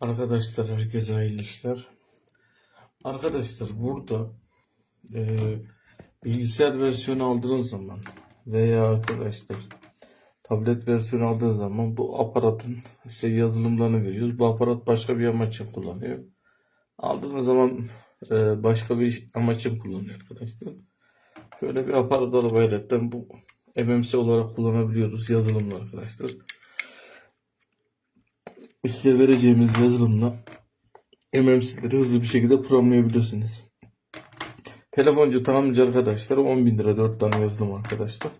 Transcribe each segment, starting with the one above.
Arkadaşlar herkese hayırlı işler. Arkadaşlar burada e, bilgisayar versiyonu aldığınız zaman veya arkadaşlar tablet versiyonu aldığınız zaman bu aparatın size yazılımlarını veriyoruz. Bu aparat başka bir amaç için kullanıyor. Aldığınız zaman e, başka bir amaç için kullanıyor arkadaşlar. Böyle bir aparat hayretten bu MMC olarak kullanabiliyoruz yazılımla arkadaşlar. Size vereceğimiz yazılımla MMC'leri hızlı bir şekilde programlayabilirsiniz. Telefoncu tamamcı arkadaşlar 10.000 lira 4 tane yazılım arkadaşlar.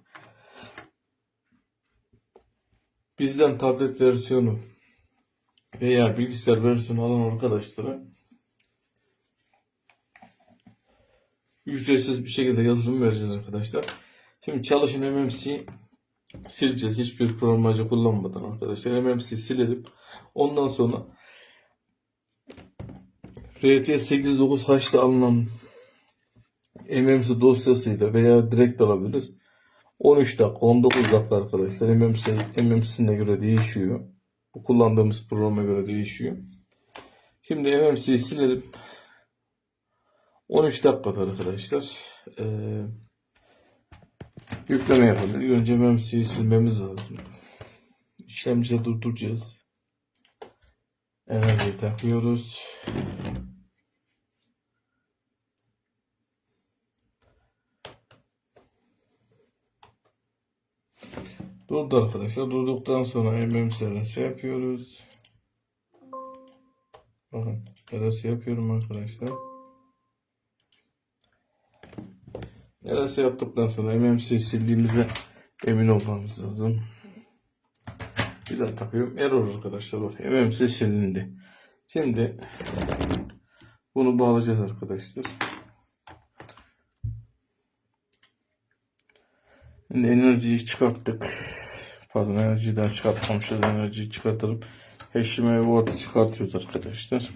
Bizden tablet versiyonu veya bilgisayar versiyonu alan arkadaşlara ücretsiz bir şekilde yazılım vereceğiz arkadaşlar. Şimdi çalışın MMC sileceğiz. Hiçbir programlacı kullanmadan arkadaşlar. MMC silelim. Ondan sonra RT89H'da alınan MMC dosyasıyla veya direkt alabiliriz. 13 dakika, 19 dakika arkadaşlar. MMC, MMC'sine göre değişiyor. Bu kullandığımız programa göre değişiyor. Şimdi MMC'yi silelim. 13 dakikada arkadaşlar. Ee, yükleme yapalım. İlk önce MMC'yi silmemiz lazım. İşlemciyi durduracağız. Enerjiyi takıyoruz. Durdu arkadaşlar. Durduktan sonra MMC RS yapıyoruz. Bakın RS yapıyorum arkadaşlar. RS yaptıktan sonra MMC sildiğimize emin olmamız lazım. Bir daha takıyorum. Error arkadaşlar. Bak MMC silindi. Şimdi bunu bağlayacağız arkadaşlar. Şimdi enerjiyi çıkarttık. Pardon enerjiyi daha çıkartmamışız. Enerjiyi çıkartalım. HDMI board'u çıkartıyoruz arkadaşlar.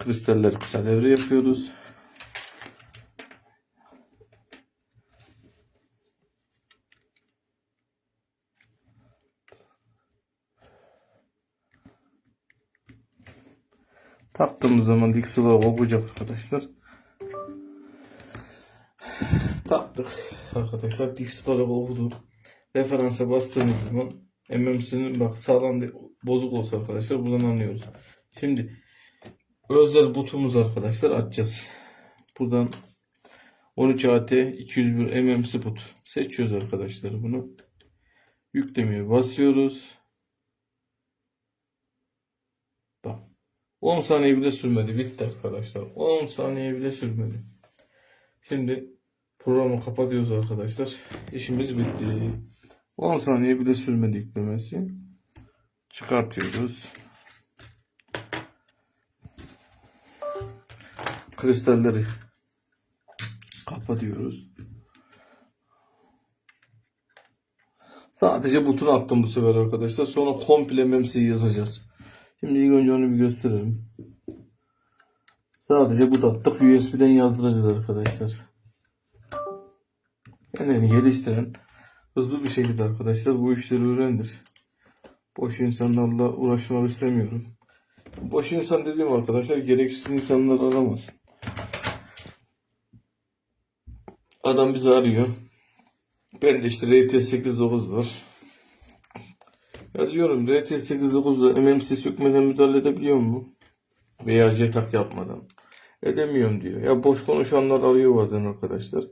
Kristalleri kısa devre yapıyoruz. Taktığımız zaman dik sular kopacak arkadaşlar. Taktık arkadaşlar. Dik suları koptu. Referansa bastığınız zaman MMC'nin bak sağlam bir bozuk olsa arkadaşlar buradan anlıyoruz. Şimdi özel butumuz arkadaşlar açacağız. Buradan 13 AT 201 MMC but seçiyoruz arkadaşlar bunu. Yüklemeye basıyoruz. Bak 10 saniye bile sürmedi. Bitti arkadaşlar. 10 saniye bile sürmedi. Şimdi programı kapatıyoruz arkadaşlar. İşimiz bitti. 10 saniye bile sürmedi yüklemesi. Çıkartıyoruz. Kristalleri kapatıyoruz. Sadece buton attım bu sefer arkadaşlar. Sonra komple memsiyi yazacağız. Şimdi ilk önce onu bir gösterelim. Sadece bu da attık. USB'den yazdıracağız arkadaşlar. Yani geliştiren hızlı bir şekilde arkadaşlar bu işleri öğrendir. Boş insanlarla uğraşmak istemiyorum. Boş insan dediğim arkadaşlar gereksiz insanlar aramasın. Adam bizi arıyor. Ben işte RT89 var. Ya diyorum RT89'da MMC sökmeden müdahale edebiliyor mu? Veya jetak yapmadan. Edemiyorum diyor. Ya boş konuşanlar arıyor bazen arkadaşlar.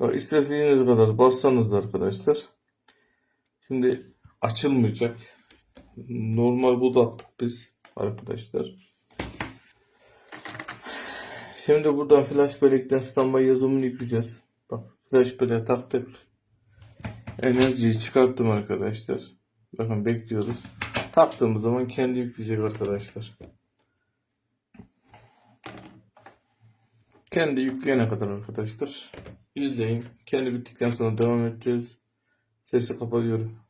Bak istediğiniz kadar bassanız da arkadaşlar. Şimdi açılmayacak. Normal bu da attık biz arkadaşlar. Şimdi buradan flash bellekten standby yazımını yükleyeceğiz. Bak flash belleğe taktık. Enerjiyi çıkarttım arkadaşlar. Bakın bekliyoruz. Taktığımız zaman kendi yükleyecek arkadaşlar. Kendi yükleyene kadar arkadaşlar. İzleyin. Kendi bittikten sonra devam edeceğiz. Sesi kapatıyorum.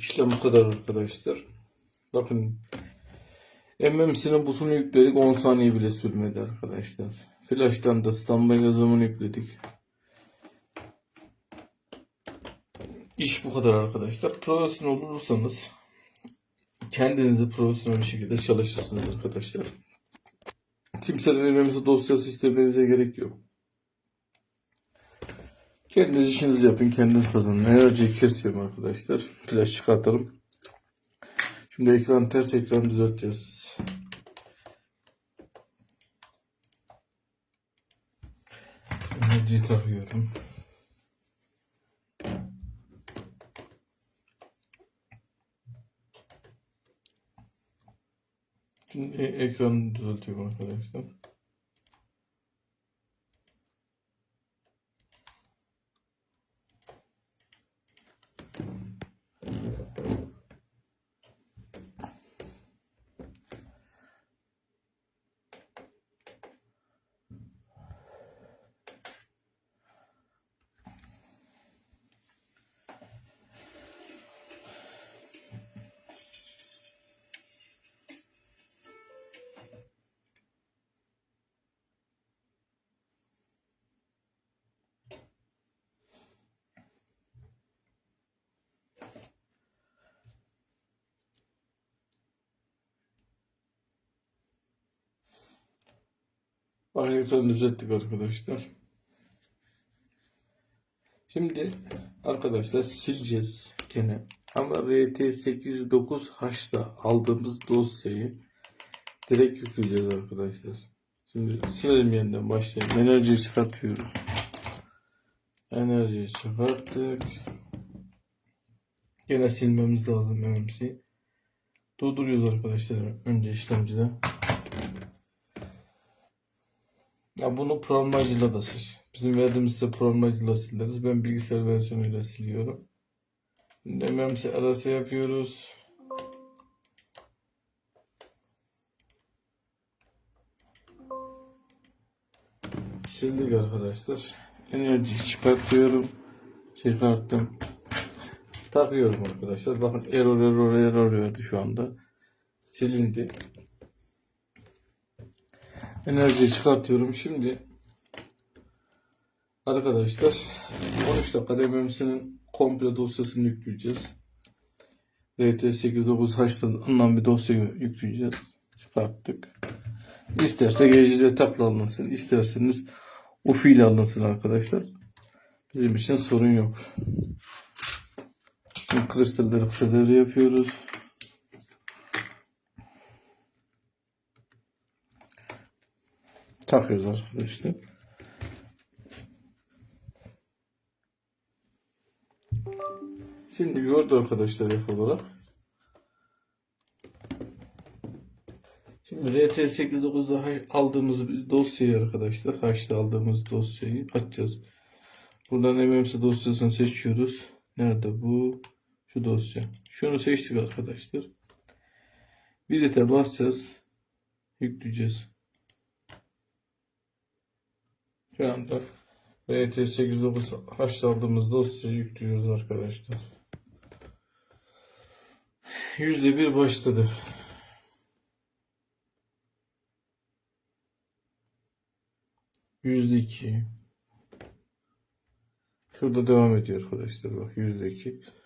İşlem bu kadar arkadaşlar. Bakın MMC'nin butonu yükledik 10 saniye bile sürmedi arkadaşlar. Flash'tan da standby yazımını yükledik. İş bu kadar arkadaşlar. Profesyonel olursanız kendinizi profesyonel bir şekilde çalışırsınız arkadaşlar. Kimsenin elimize dosyası istemenize gerek yok. Kendiniz işinizi yapın, kendiniz kazanın. Enerjiyi kesiyorum arkadaşlar. Flash çıkartalım. Şimdi ekran ters ekran düzelteceğiz. Enerjiyi takıyorum. Şimdi ekranı düzeltiyorum arkadaşlar. Ekranı düzelttik arkadaşlar. Şimdi arkadaşlar sileceğiz gene. Ama RT89H'da aldığımız dosyayı direkt yükleyeceğiz arkadaşlar. Şimdi silelim yeniden başlayalım. Enerjiyi çıkartıyoruz. Enerjiyi çıkarttık. Gene silmemiz lazım MMC'yi. Durduruyoruz arkadaşlar önce işlemcide. Ya bunu programlayıcıyla da sil. Bizim verdiğimiz size programlayıcıyla sileriz. Ben bilgisayar versiyonuyla siliyorum. MMC arası yapıyoruz. Sildik arkadaşlar. Enerji çıkartıyorum. Çıkarttım. Takıyorum arkadaşlar. Bakın error error error verdi şu anda. Silindi. Enerjiyi çıkartıyorum. Şimdi arkadaşlar 13 dakikada MMC'nin komple dosyasını yükleyeceğiz. RT89H'dan alınan bir dosya yükleyeceğiz. Çıkarttık. İsterse gecede takla alınsın. isterseniz UFI ile alınsın arkadaşlar. Bizim için sorun yok. Şimdi kristalleri kısa devre yapıyoruz. Takıyoruz arkadaşlar. Şimdi gördü arkadaşlar F olarak. Şimdi RT89'da aldığımız bir dosyayı arkadaşlar. H'da aldığımız dosyayı açacağız. Buradan MMC dosyasını seçiyoruz. Nerede bu? Şu dosya. Şunu seçtik arkadaşlar. Birite basacağız. Yükleyeceğiz. Şu anda RT89 haşladığımız dosyayı yüklüyoruz arkadaşlar. %1 başladı. %2 Şurada devam ediyor arkadaşlar bak %2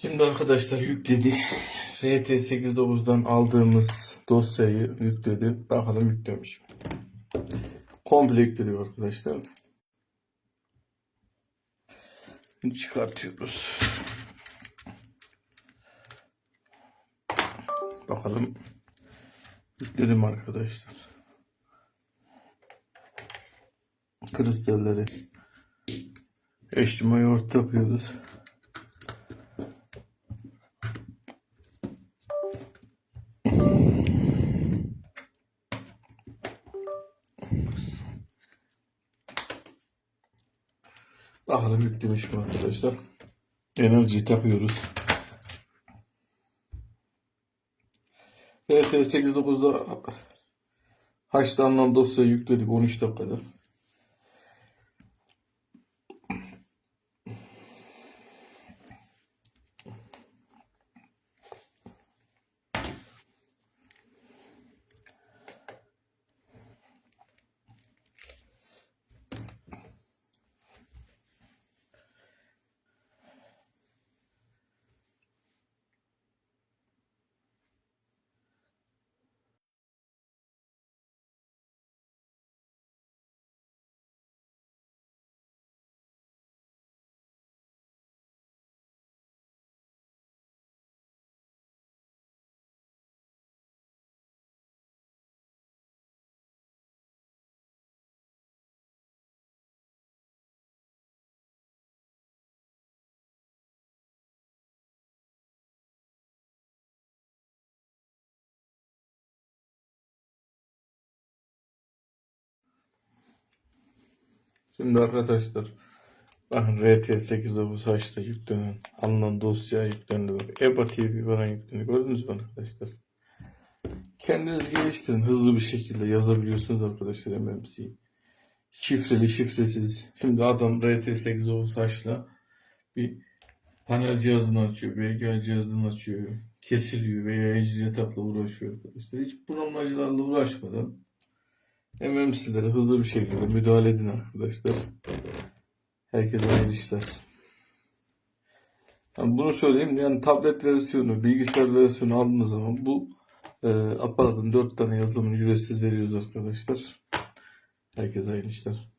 Şimdi arkadaşlar yükledi. RT89'dan aldığımız dosyayı yükledi. Bakalım yüklemiş mi? Komple yükledi arkadaşlar. Çıkartıyoruz. Bakalım yükledim arkadaşlar. Kristalleri HDMI yoğurt takıyoruz. Bakalım yüklemiş mi arkadaşlar. Enerjiyi takıyoruz. Evet 8.9'da haşlanan dosyayı yükledik 13 dakikada. Şimdi arkadaşlar bakın RT89 haşta yüklenen alınan dosya yüklendi. Bak EBA TV falan yüklendi. Gördünüz mü arkadaşlar? Kendiniz geliştirin. Hızlı bir şekilde yazabiliyorsunuz arkadaşlar MMC'yi. Şifreli şifresiz. Şimdi adam RT89 haşla bir panel cihazını açıyor. BGA cihazını açıyor. Kesiliyor veya eczacatla uğraşıyor arkadaşlar. Hiç programlacılarla uğraşmadan MMC'lere hızlı bir şekilde müdahale edin arkadaşlar. Herkese hayırlı işler. Yani bunu söyleyeyim yani tablet versiyonu, bilgisayar versiyonu aldığınız zaman bu e, aparatın 4 tane yazılımını ücretsiz veriyoruz arkadaşlar. Herkese hayırlı işler.